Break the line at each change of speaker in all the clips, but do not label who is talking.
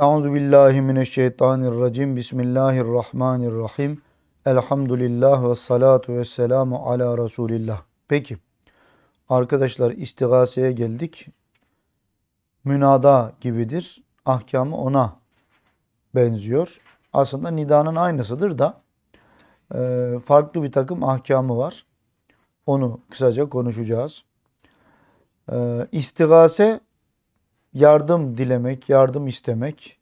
Euzu billahi mineşşeytanirracim. Bismillahirrahmanirrahim. Elhamdülillah ve salatu ve selamu ala Resulillah. Peki. Arkadaşlar istigaseye geldik. Münada gibidir. Ahkamı ona benziyor. Aslında nidanın aynısıdır da e, farklı bir takım ahkamı var. Onu kısaca konuşacağız. E, istigase yardım dilemek, yardım istemek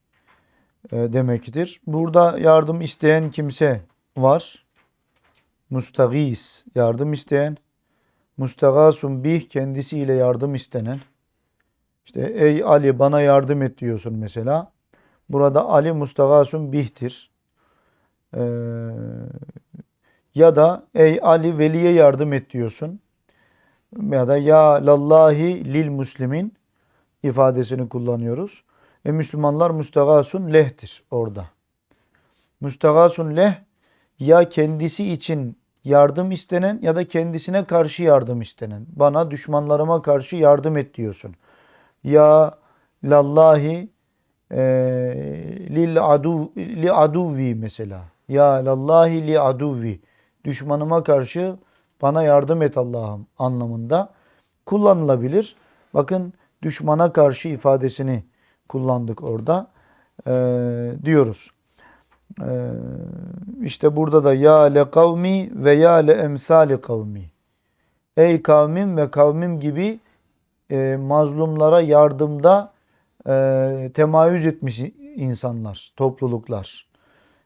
e, demektir. Burada yardım isteyen kimse var. Mustagis, yardım isteyen. Mustagasun bih, kendisiyle yardım istenen. İşte ey Ali bana yardım et diyorsun mesela. Burada Ali mustagasun bihtir. Ee, ya da ey Ali veliye yardım et diyorsun. Ya da ya lallahi lil muslimin ifadesini kullanıyoruz. E Müslümanlar müstagasun lehtir orada. Müstagasun leh ya kendisi için yardım istenen ya da kendisine karşı yardım istenen. Bana düşmanlarıma karşı yardım et diyorsun. Ya lallahi e, lil adu li aduvi mesela. Ya lallahi li aduvi. Düşmanıma karşı bana yardım et Allah'ım anlamında kullanılabilir. Bakın düşmana karşı ifadesini kullandık orada ee, diyoruz. Ee, işte burada da ya le kavmi ve ya le emsali kavmi. Ey kavmim ve kavmim gibi e, mazlumlara yardımda e, temayüz etmiş insanlar, topluluklar.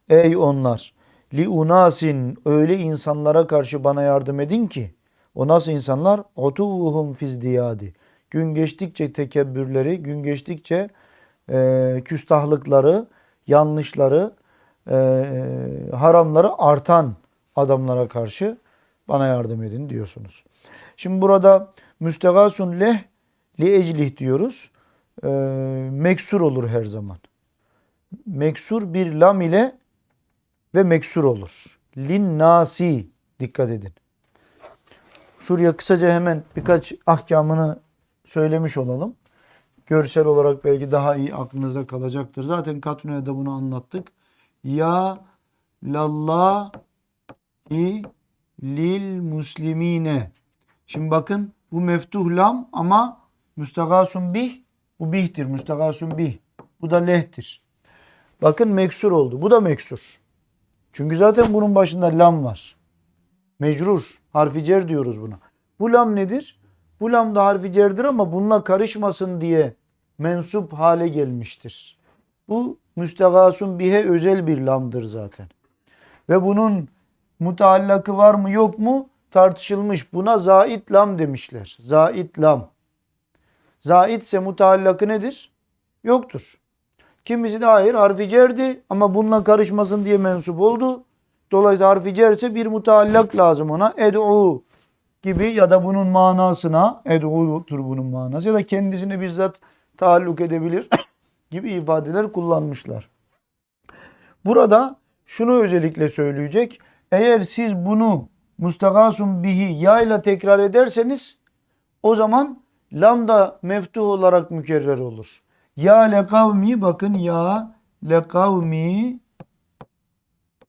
Ey onlar li unasin öyle insanlara karşı bana yardım edin ki o nasıl insanlar? Otuvuhum fizdiyadi gün geçtikçe tekebbürleri, gün geçtikçe e, küstahlıkları, yanlışları, e, haramları artan adamlara karşı bana yardım edin diyorsunuz. Şimdi burada müstegasun leh li eclih diyoruz. E, meksur olur her zaman. Meksur bir lam ile ve meksur olur. Lin nasi dikkat edin. Şuraya kısaca hemen birkaç ahkamını söylemiş olalım. Görsel olarak belki daha iyi aklınızda kalacaktır. Zaten de bunu anlattık. Ya lallahi lil muslimine. Şimdi bakın bu meftuh lam ama müstagasun bih bu bihtir. Müstagasun bih. Bu da lehtir. Bakın meksur oldu. Bu da meksur. Çünkü zaten bunun başında lam var. Mecrur. Harfi cer diyoruz buna. Bu lam nedir? Bu lam da harfi cerdir ama bununla karışmasın diye mensup hale gelmiştir. Bu müstegasun bihe özel bir lamdır zaten. Ve bunun mutallakı var mı yok mu tartışılmış. Buna zait lam demişler. Zait lam. Zait ise mutallakı nedir? Yoktur. Kimisi de hayır harfi cerdi ama bununla karışmasın diye mensup oldu. Dolayısıyla harfi cerse bir mutallak lazım ona. Ed'u gibi ya da bunun manasına ed'u'tur bunun manası ya da kendisine bizzat taalluk edebilir gibi ifadeler kullanmışlar. Burada şunu özellikle söyleyecek. Eğer siz bunu mustagasun bihi ya ile tekrar ederseniz o zaman lam da meftuh olarak mükerrer olur. Ya le kavmi bakın ya le kavmi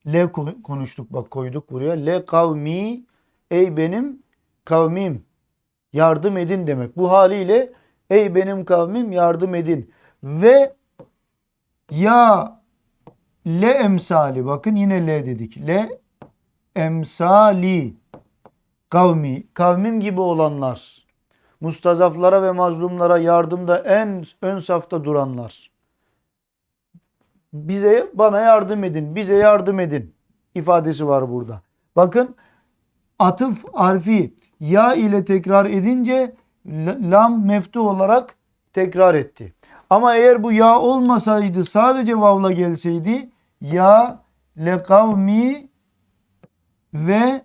le konuştuk bak koyduk buraya. Le kavmi ey benim kavmim yardım edin demek. Bu haliyle ey benim kavmim yardım edin. Ve ya le emsali bakın yine le dedik. Le emsali kavmi kavmim gibi olanlar mustazaflara ve mazlumlara yardımda en ön safta duranlar bize bana yardım edin bize yardım edin ifadesi var burada. Bakın atıf harfi ya ile tekrar edince lam meftu olarak tekrar etti. Ama eğer bu ya olmasaydı sadece vavla gelseydi ya le kavmi ve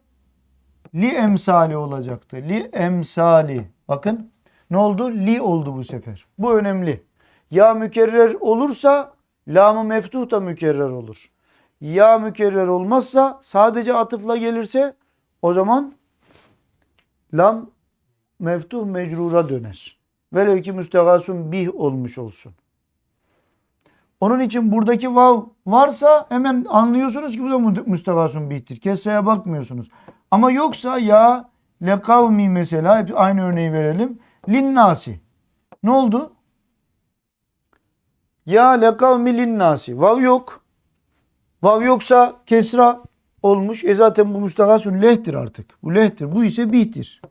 li emsali olacaktı. Li emsali. Bakın ne oldu? Li oldu bu sefer. Bu önemli. Ya mükerrer olursa lamı meftuh da mükerrer olur. Ya mükerrer olmazsa sadece atıfla gelirse o zaman lam meftuh mecrura döner. Velev ki müstegasun bih olmuş olsun. Onun için buradaki vav varsa hemen anlıyorsunuz ki bu da müstevasun bihtir. Kesreye bakmıyorsunuz. Ama yoksa ya le kavmi mesela hep aynı örneği verelim. Linnasi. Ne oldu? Ya le kavmi linnasi. Vav yok. Vav yoksa kesra olmuş. E zaten bu müstevasun lehtir artık. Bu lehtir. Bu ise bihtir.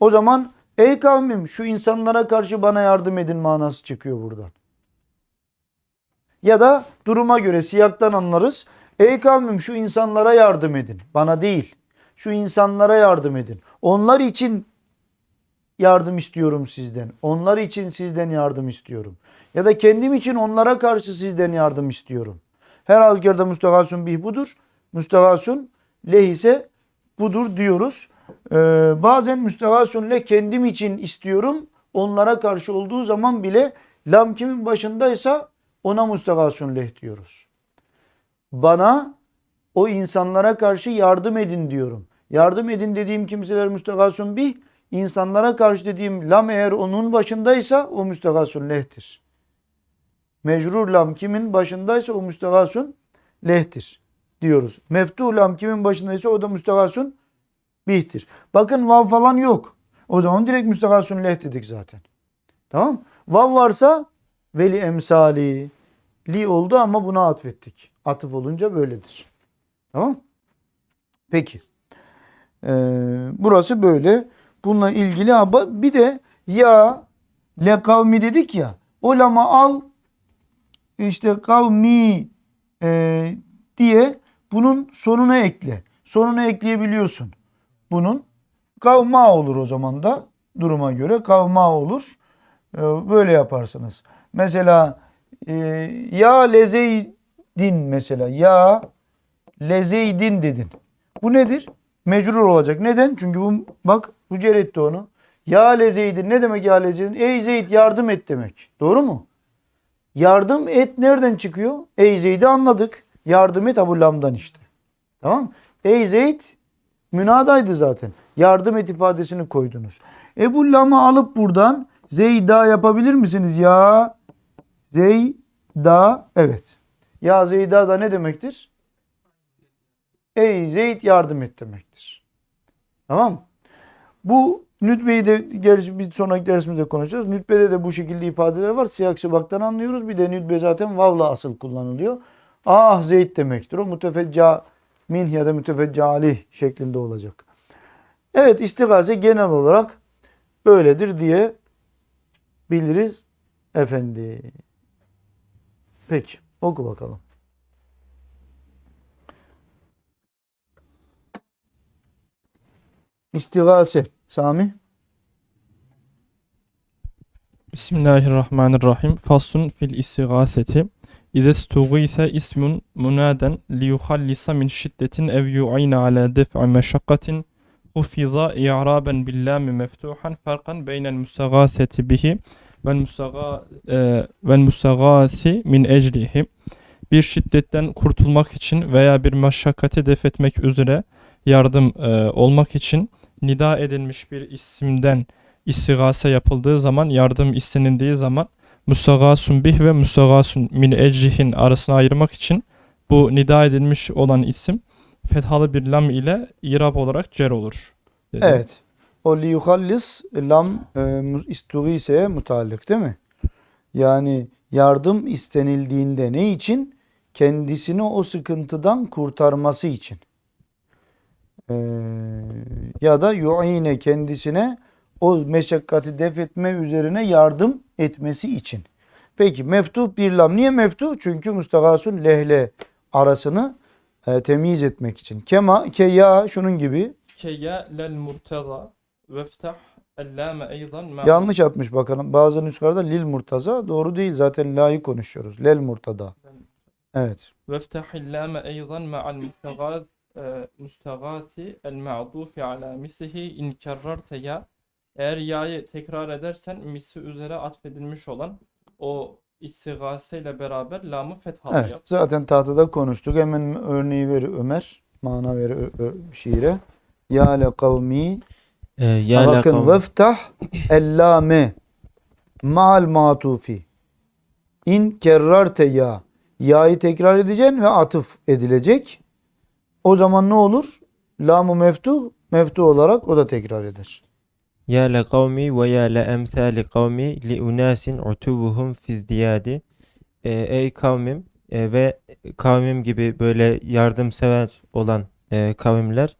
O zaman ey kavmim şu insanlara karşı bana yardım edin manası çıkıyor buradan. Ya da duruma göre siyaktan anlarız. Ey kavmim şu insanlara yardım edin. Bana değil. Şu insanlara yardım edin. Onlar için yardım istiyorum sizden. Onlar için sizden yardım istiyorum. Ya da kendim için onlara karşı sizden yardım istiyorum. Her halükarda müstehasun bih budur. Müstehasun leh ise budur diyoruz. Ee, bazen müstehasun leh kendim için istiyorum. Onlara karşı olduğu zaman bile lam kimin başındaysa ona müstehasun leh diyoruz. Bana o insanlara karşı yardım edin diyorum. Yardım edin dediğim kimseler müstehasun bih. İnsanlara karşı dediğim lam eğer onun başındaysa o müstehasun lehtir. Mecrur lam kimin başındaysa o müstehasun lehtir diyoruz. Meftuh lam kimin başındaysa o da müstehasun bihtir. Bakın vav falan yok. O zaman direkt müstehasun leh dedik zaten. Tamam? Vav varsa veli emsali li oldu ama buna atfettik. Atıf olunca böyledir. Tamam? Peki. Ee, burası böyle. Bununla ilgili bir de ya le kavmi dedik ya o lama al işte kavmi e, diye bunun sonuna ekle. Sonuna ekleyebiliyorsun. Bunun kavma olur o zaman da duruma göre kavma olur. E, böyle yaparsınız. Mesela e, ya lezeydin mesela ya lezeydin dedin. Bu nedir? Mecrur olacak. Neden? Çünkü bu bak bu cer etti onu. Ya lezeydin ne demek ya lezeydin? Ey Zeyd yardım et demek. Doğru mu? Yardım et nereden çıkıyor? Ey Zeyd'i anladık. Yardım et Abu Lam'dan işte. Tamam? Ey Zeyd münadaydı zaten. Yardım et ifadesini koydunuz. Ebu Lam'ı alıp buradan Zeyda yapabilir misiniz? Ya Zeyda evet. Ya Zeyda da ne demektir? Ey Zeyd yardım et demektir. Tamam? Bu nütbeyi de gerçi bir sonraki dersimizde konuşacağız. Nütbede de bu şekilde ifadeler var. Siyak sıbaktan anlıyoruz. Bir de nütbe zaten vavla asıl kullanılıyor. Ah Zeyd demektir. O mütefecca min ya da mütefecca şeklinde olacak. Evet istigase genel olarak böyledir diye biliriz efendi. Peki oku bakalım. İstigase. Sami.
Bismillahirrahmanirrahim. Faslun fil istigâseti. İze stugîse ismun munaden liyuhallisa min şiddetin ev yu'ayne ala def'i meşakkatin hufiza i'raben billâmi meftuhan farkan beynel müstagâseti bihi vel müstagâ e, min ecrihi. Bir şiddetten kurtulmak için veya bir meşakkati def etmek üzere yardım e, olmak için nida edilmiş bir isimden istigase yapıldığı zaman, yardım istenildiği zaman müstagasun bih ve müstagasun min ecrihin arasına ayırmak için bu nida edilmiş olan isim fethalı bir lam ile irab olarak cer olur. dedi.
Evet. O liyuhallis lam e, istugiseye mutallık değil mi? Yani yardım istenildiğinde ne için? Kendisini o sıkıntıdan kurtarması için. Ee, ya da yu'ine kendisine o meşakkati def etme üzerine yardım etmesi için. Peki meftuh bir lam. Niye meftuh? Çünkü müstagasun lehle arasını e, temyiz etmek için. Kema, keya şunun gibi.
Keya lel murtaza veftah ellame eydan
Yanlış atmış bakalım. Bazı nüskarda lil murtaza doğru değil. Zaten la'yı konuşuyoruz. Lel murtada. Evet.
Veftah ellame eydan ma'al mutagaz e, müstagati el ma'dufi ala misihi in kerrarte ya eğer ya'yı tekrar edersen misi üzere atfedilmiş olan o istigase ile beraber lamı fethalı
Evet,
yap.
zaten tahtada konuştuk. Hemen örneği ver Ömer. Mana ver ö- ö- şiire. Ya le kavmi
Ee, ya la
bakın
kavm-
veftah ellame ma'al matufi in kerrarte ya ya'yı tekrar edeceksin ve atıf edilecek. O zaman ne olur? Lamu meftuh, meftuh olarak o da tekrar eder.
Ya le kavmi ve ya le emsali kavmi li unasin utuvuhum fizdiyadi. Ee, ey kavmim e, ve kavmim gibi böyle yardımsever olan e, kavimler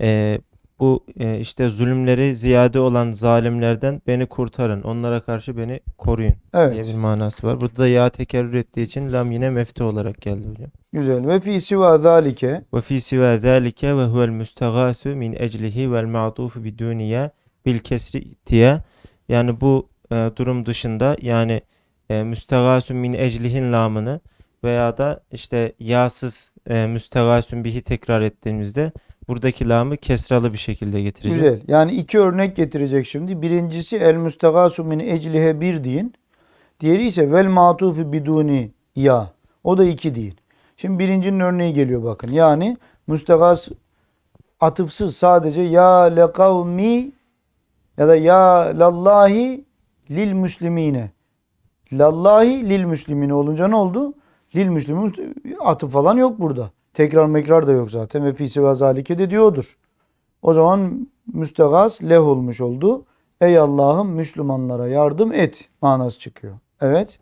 e, bu e, işte zulümleri ziyade olan zalimlerden beni kurtarın. Onlara karşı beni koruyun diye
Evet.
bir manası var. Burada da ya tekerrür ettiği için lam yine meftu olarak geldi hocam.
Güzel. Ve fi siva zalike
Ve fi siva zalike ve huvel müstagâsu min eclihi vel ma'tufu biduniye bil kesri diye. Yani bu e, durum dışında yani e, müstagâsu min eclihin lamını veya da işte yasız e, müstagâsun bihi tekrar ettiğimizde buradaki lamı kesralı bir şekilde getireceğiz.
Güzel. Yani iki örnek getirecek şimdi. Birincisi el müstagasu min eclihe bir deyin. Diğeri ise vel matufi biduni ya. O da iki deyin. Şimdi birincinin örneği geliyor bakın. Yani müstagas atıfsız sadece ya le kavmi ya da ya lallahi lil müslimine. Lallahi lil müslimine olunca ne oldu? Lil müslimin atıf falan yok burada. Tekrar mekrar da yok zaten. Ve fisi ve zalike de diyordur. O zaman müstegaz leh olmuş oldu. Ey Allah'ım Müslümanlara yardım et manası çıkıyor. Evet.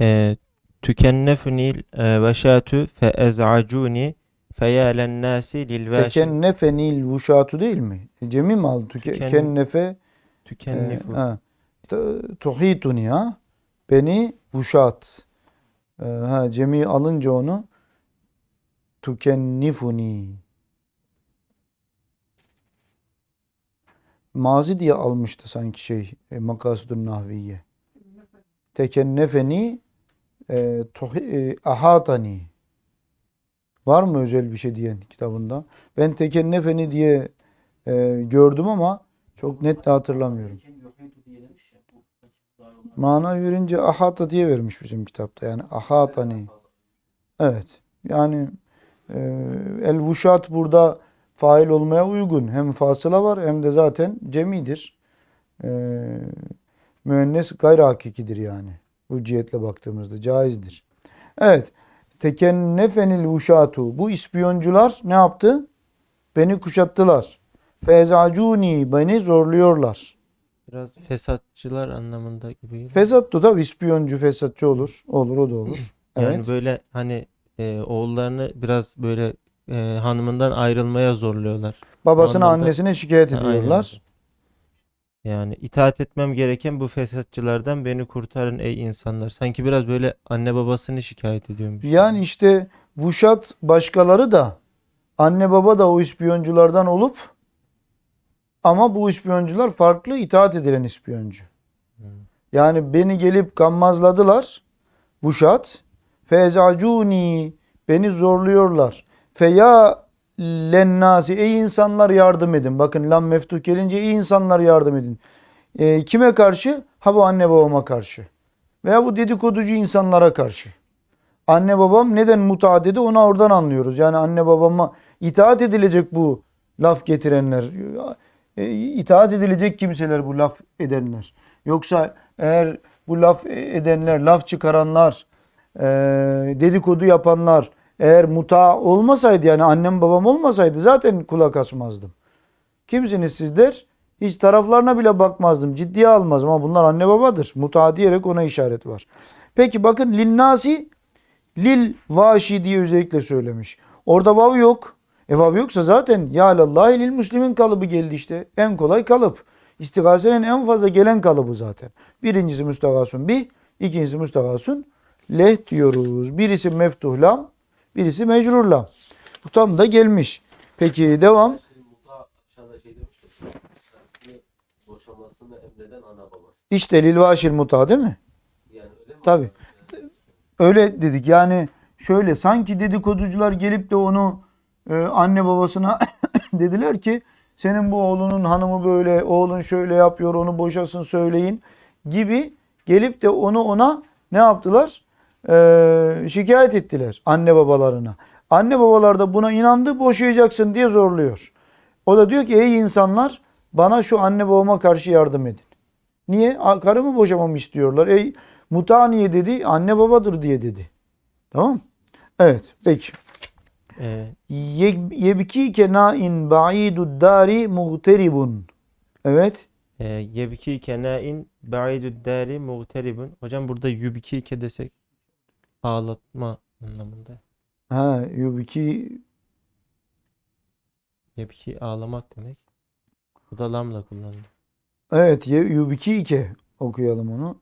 E, tükennefünil e, veşâtü fe ez'acuni feyâlen nâsi lil
Tekennefenil vuşatu değil mi? Cemi mi aldı? Tüke,
Tüken-
kennefe e,
tükennifu.
ha. T- tuhituni ha. Beni vuşat. E, ha, cemi alınca onu tukennifuni. Mazi diye almıştı sanki şey e, Makasudun Nahviye. Tekennefeni e, tuhi- e, ahatani. Var mı özel bir şey diyen kitabında? Ben tekennefeni diye e, gördüm ama çok net de hatırlamıyorum. Mana verince ahata diye vermiş bizim kitapta. Yani ahatani. Evet. Yani el vuşat burada fail olmaya uygun. Hem fasıla var hem de zaten cemidir. E, müennes gayri hakikidir yani. Bu cihetle baktığımızda caizdir. Evet. Tekennefenil vuşatu. Bu ispiyoncular ne yaptı? Beni kuşattılar. Fezacuni beni zorluyorlar.
Biraz fesatçılar anlamında gibi.
Fesattu da ispiyoncu fesatçı olur. Olur o da olur.
Yani
Evet.
böyle hani e, oğullarını biraz böyle e, hanımından ayrılmaya zorluyorlar.
Babasına
anlamda-
annesine şikayet
Ha, aynen
ediyorlar.
Yani itaat etmem gereken bu fesatçılardan beni kurtarın ey insanlar. Sanki biraz böyle anne babasını şikayet ediyormuş.
Yani işte vuşat başkaları da anne baba da o ispiyonculardan olup ama bu ispiyoncular farklı itaat edilen ispiyoncu. Yani beni gelip gammazladılar. Vuşat. Fezacuni beni zorluyorlar. Feya lennasi ey insanlar yardım edin. Bakın lam meftuh gelince ey insanlar yardım edin. E, kime karşı? Ha bu anne babama karşı. Veya bu dedikoducu insanlara karşı. Anne babam neden muta dedi onu oradan anlıyoruz. Yani anne babama itaat edilecek bu laf getirenler. E, itaat edilecek kimseler bu laf edenler. Yoksa eğer bu laf edenler, laf çıkaranlar, e, dedikodu yapanlar eğer muta olmasaydı yani annem babam olmasaydı zaten kulak asmazdım. Kimsiniz sizler? Hiç taraflarına bile bakmazdım. Ciddiye almazdım ama bunlar anne babadır. Muta diyerek ona işaret var. Peki bakın linnasi lil vaşi diye özellikle söylemiş. Orada vav yok. E vav yoksa zaten ya lallahi lil müslimin kalıbı geldi işte. En kolay kalıp. İstigasenin en fazla gelen kalıbı zaten. Birincisi müstagasun bi, ikincisi müstagasun leh diyoruz. Birisi meftuh lam, birisi mecrur lam. Bu tam da gelmiş. Peki devam. İşte lil vaşil muta değil mi?
Yani öyle.
Öyle dedik. Yani şöyle sanki dedikoducular gelip de onu e, anne babasına dediler ki senin bu oğlunun hanımı böyle, oğlun şöyle yapıyor, onu boşasın söyleyin gibi gelip de onu ona ne yaptılar? E, şikayet ettiler anne babalarına. Anne babalar da buna inandı, boşayacaksın diye zorluyor. O da diyor ki ey insanlar bana şu anne babama karşı yardım edin. Niye? Karımı boşamamı istiyorlar. Ey Muta niye dedi? Anne babadır diye dedi. Tamam Evet peki.
E,
Ye- Yebkike nain ba'idud dari muğteribun. Evet.
e, yebki kenain ba'idud dari muğteribun. Hocam burada yubkike desek ağlatma anlamında.
Ha, yubki
Yebki ağlamak demek. Bu da lamla kullanılıyor.
evet ye- yubkike okuyalım onu.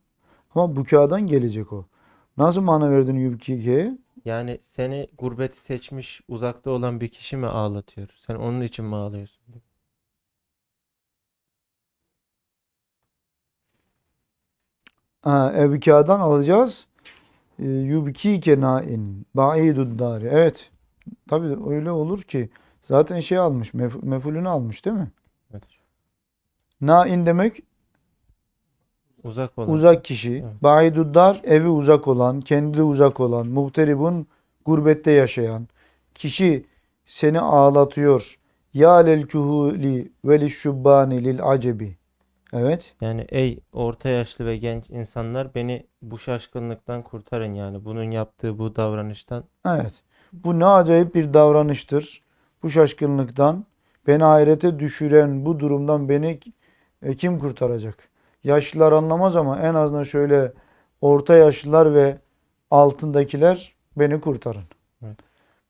Ama bukadan gelecek o. Nasıl mana verdin yubkike'ye?
Yani seni gurbeti seçmiş uzakta olan bir kişi mi ağlatıyor? Sen onun için mi ağlıyorsun?
Ha, evkadan alacağız. E, Yubkike nain ba'idud dari. Evet. Tabii öyle olur ki zaten şey almış, mef- mefulünü almış değil mi?
Evet.
Nain demek
Uzak olan.
uzak kişi.
Evet.
Ba'idud dar evi uzak olan, kendi uzak olan, muhteribun gurbette yaşayan. Kişi seni ağlatıyor. Ya lel kuhuli ve lişşubbani lil acebi. Evet.
Yani ey orta yaşlı ve genç insanlar beni bu şaşkınlıktan kurtarın yani. Bunun yaptığı bu davranıştan.
Evet. Bu ne acayip bir davranıştır. Bu şaşkınlıktan beni hayrete düşüren bu durumdan beni e, kim kurtaracak? Yaşlılar anlamaz ama en azından şöyle orta yaşlılar ve altındakiler beni kurtarın.
Burada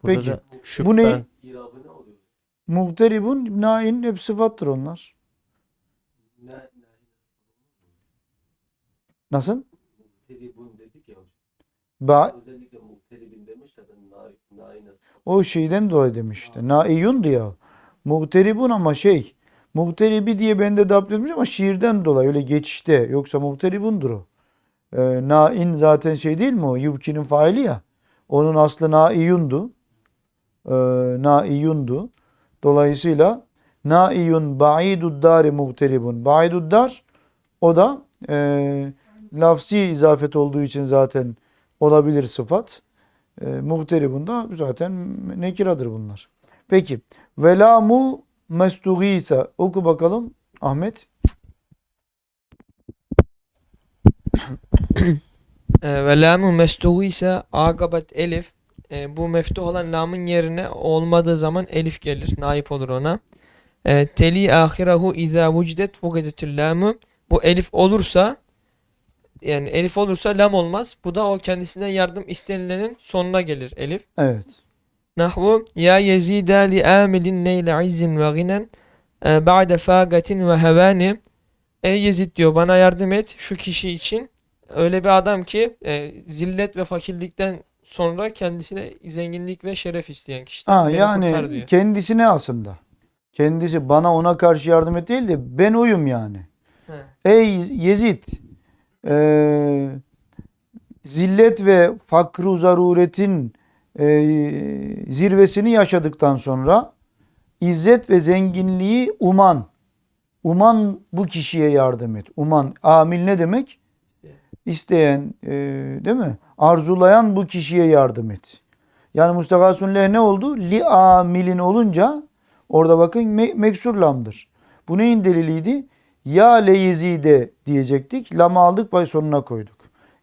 Peki,
da
bu ne?
şüphen?
Muhteribun, nain hep sıfattır onlar.
Ne,
Nasıl? Ba o şeyden dolayı demişti. Naiyun ya. Muhteribun ama şey. Muhteribi diye ben de dapt etmiş ama şiirden dolayı öyle geçişte. Yoksa muhteribundur o. Ee, nain zaten şey değil mi o? Yubki'nin faili ya. Onun aslı naiyundu. Ee, naiyundu. Dolayısıyla naiyun ba'idud dari muhteribun. Ba'idud dar o da e, lafzi izafet olduğu için zaten olabilir sıfat. E, muhteribun da zaten nekiradır bunlar. Peki. Velamu mestugisa. Oku bakalım Ahmet.
E, ve lamu mestuğu ise agabat elif. E, bu meftuh olan lamın yerine olmadığı zaman elif gelir. Naip olur ona. E, teli ahirahu izâ vucidet fugadetül lamu. Bu elif olursa yani elif olursa lam olmaz. Bu da o kendisinden yardım istenilenin sonuna gelir elif.
Evet.
Nahvu ya yezida li amilin neyle izzin ve ginen e, ba'de fagatin ve hevani Ey Yezid diyor bana yardım et şu kişi için öyle bir adam ki e, zillet ve fakirlikten sonra kendisine zenginlik ve şeref isteyen kişiden
Ha,
beni
yani kendisine aslında. Kendisi bana ona karşı yardım et değil de ben oyum yani.
He.
Ey Yezid eee, zillet ve fakru zaruretin eee, zirvesini yaşadıktan sonra izzet ve zenginliği uman uman bu kişiye yardım et. Uman amil ne demek? İsteyen eee, değil mi? Arzulayan bu kişiye yardım et. Yani Mustafa Sunleh ne oldu? Li amilin olunca orada bakın me- meksur. Bu neyin deliliydi? Ya le Yezide diyecektik. Lamı aldık bay sonuna koyduk.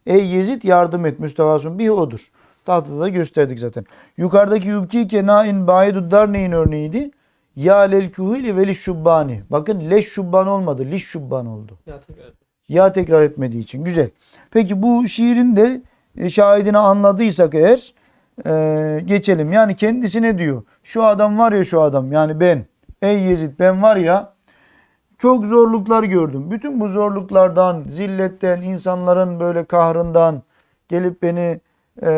Ey Yezid yardım et Mustafa Sun bir odur. Tahtada da gösterdik zaten. Yukarıdaki yubki kenain baidud dar neyin örneğiydi? Ya lel kuhili ve şubbani. Bakın leş şubban olmadı. Liş şubban oldu.
Ya tekrar.
Ya tekrar etmediği için. Güzel. Peki bu şiirin de e, şahidini anladıysak eğer e, geçelim. Yani kendisine diyor. Şu adam var ya şu adam. Yani ben. Ey Yezid ben var ya çok zorluklar gördüm. Bütün bu zorluklardan, zilletten, insanların böyle kahrından gelip beni e,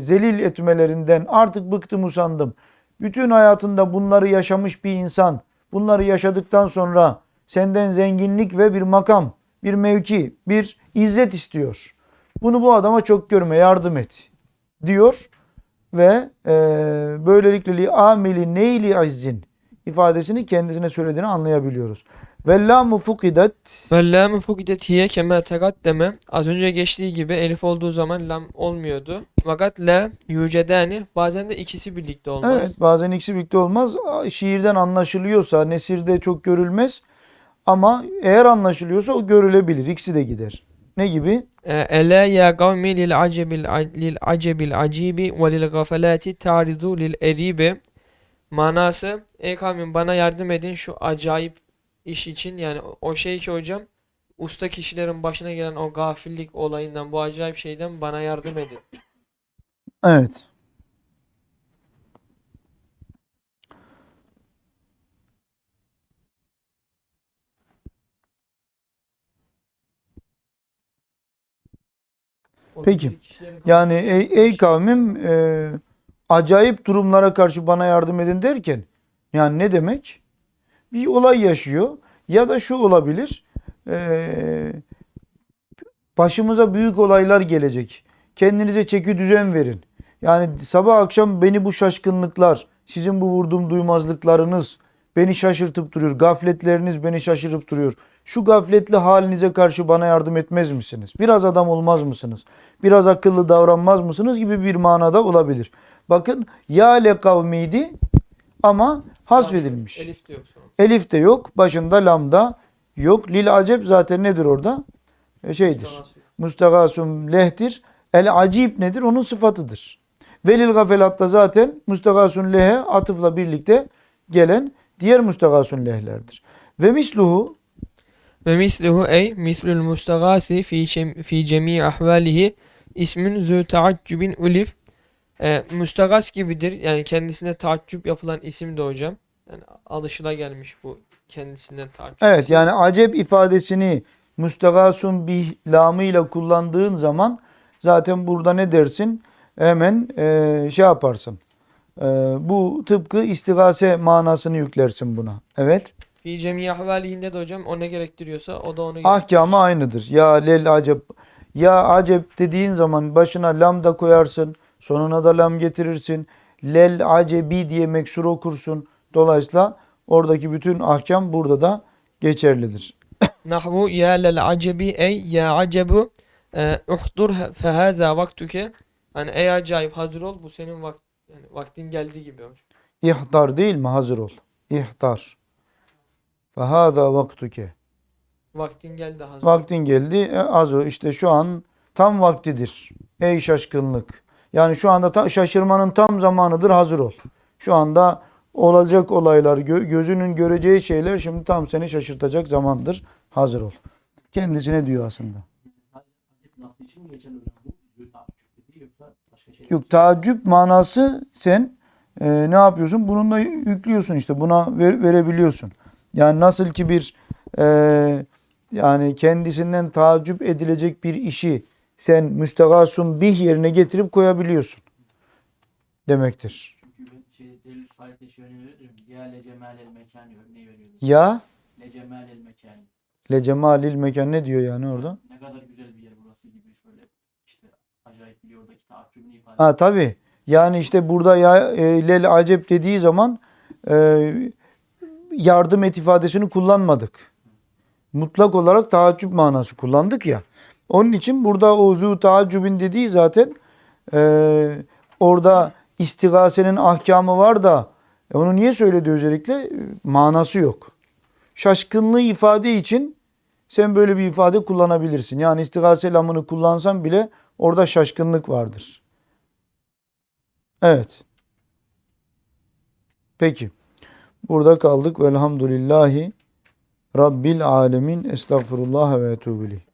zelil etmelerinden artık bıktım usandım. Bütün hayatında bunları yaşamış bir insan bunları yaşadıktan sonra senden zenginlik ve bir makam, bir mevki, bir izzet istiyor. Bunu bu adama çok görme, yardım et diyor ve e, böylelikle li amili neyli izzin ifadesini kendisine söylediğini anlayabiliyoruz. Vellamu fukidet
Ve lamu fukidet hiye kema tegaddeme az önce geçtiği gibi elif olduğu zaman lam olmuyordu. Fakat la yücedani bazen de ikisi birlikte olmaz.
Evet bazen ikisi birlikte olmaz. Şiirden anlaşılıyorsa nesirde çok görülmez. Ama eğer anlaşılıyorsa o görülebilir. İkisi de gider. Ne gibi?
E, Ela ya kavmi lil acebil lil acebil acibi ve lil gafalati ta'ridu lil eribi. Manası ey kavmim bana yardım edin şu acayip iş için yani o- şey ki hocam usta kişilerin başına gelen o gafillik olayından bu acayip şeyden bana yardım edin.
Evet. Peki. Yani ey, ey kavmim e, acayip durumlara karşı bana yardım edin derken yani ne demek? Bir olay yaşıyor ya da şu olabilir. e, başımıza büyük olaylar gelecek. Kendinize çeki düzen verin. Yani sabah akşam beni bu şaşkınlıklar, sizin bu vurduğum duymazlıklarınız beni şaşırtıp duruyor. Gafletleriniz beni şaşırıp duruyor. Şu gafletli halinize karşı bana yardım etmez misiniz? Biraz adam olmaz mısınız? Biraz akıllı davranmaz mısınız gibi bir manada olabilir. Bakın ya le kavmiydi ama hasfedilmiş.
Elif de yok sonra.
Elif de yok, başında lamda yok. Lil acep zaten nedir orada? E, şeydir. Mustagasum lehtir. El acip nedir? Onun sıfatıdır. Velil gafelatta zaten mustagasun lehe atıfla birlikte gelen diğer mustagasun lehlerdir. Ve misluhu
Ve misluhu ey mislul mustagasi fi şem- fi cemi ahvalihi ismin zü taaccübin ulif e, mustagas gibidir. Yani kendisine taaccüp yapılan isim de hocam. Yani alışıla gelmiş bu kendisinden taaccüp.
evet yani acep ifadesini mustagasun bih lamıyla kullandığın zaman zaten burada ne dersin? Hemen e, şey yaparsın. E, bu tıpkı istigase manasını yüklersin buna. Evet.
Fi cemi ahvalihinde de hocam o ne gerektiriyorsa o da onu.
Ahkamı aynıdır. Ya lel acep. Ya acep dediğin zaman başına lam da koyarsın. Sonuna da lam getirirsin. Lel acebi diye meksur okursun. Dolayısıyla oradaki bütün ahkam burada da geçerlidir.
Nahvu ya lel acebi ey ya acebu e, uhdur fehaza vaktuke hani ey acayip hazır ol bu senin vakt, yani vaktin geldi gibi.
İhtar değil mi? Hazır ol. İhtar. Fehâzâ vaktuke.
Vaktin geldi hazır.
Vaktin geldi. E, az o. İşte şu an tam vaktidir. Ey şaşkınlık. Yani şu anda ta- şaşırmanın tam zamanıdır. Hazır ol. Şu anda olacak olaylar, gö- gözünün göreceği şeyler şimdi tam seni şaşırtacak zamandır. Hazır ol. Kendisine diyor aslında. Yok taaccüp manası sen e, ne yapıyorsun? Bununla yüklüyorsun işte. Buna ver- verebiliyorsun. Yani nasıl ki bir e, yani kendisinden taaccüp edilecek bir işi sen müstegasun bih yerine getirip koyabiliyorsun. Demektir.
Ya le
cemalil mekan ne diyor yani orada?
Ne kadar güzel bir yer burası gibi böyle işte acayip bir oradaki taaccübünü ifade
Ha tabi. Yani işte burada ya e, lel acep dediği zaman e, yardım et ifadesini kullanmadık. Mutlak olarak taaccüp manası kullandık ya. Onun için burada o zu dediği zaten e, orada istigasenin ahkamı var da e, onu niye söyledi özellikle? Manası yok. Şaşkınlığı ifade için sen böyle bir ifade kullanabilirsin. Yani istigase lamını kullansan bile orada şaşkınlık vardır. Evet. Peki. Burada kaldık. Velhamdülillahi Rabbil alemin. Estağfurullah ve etûbü ileyh.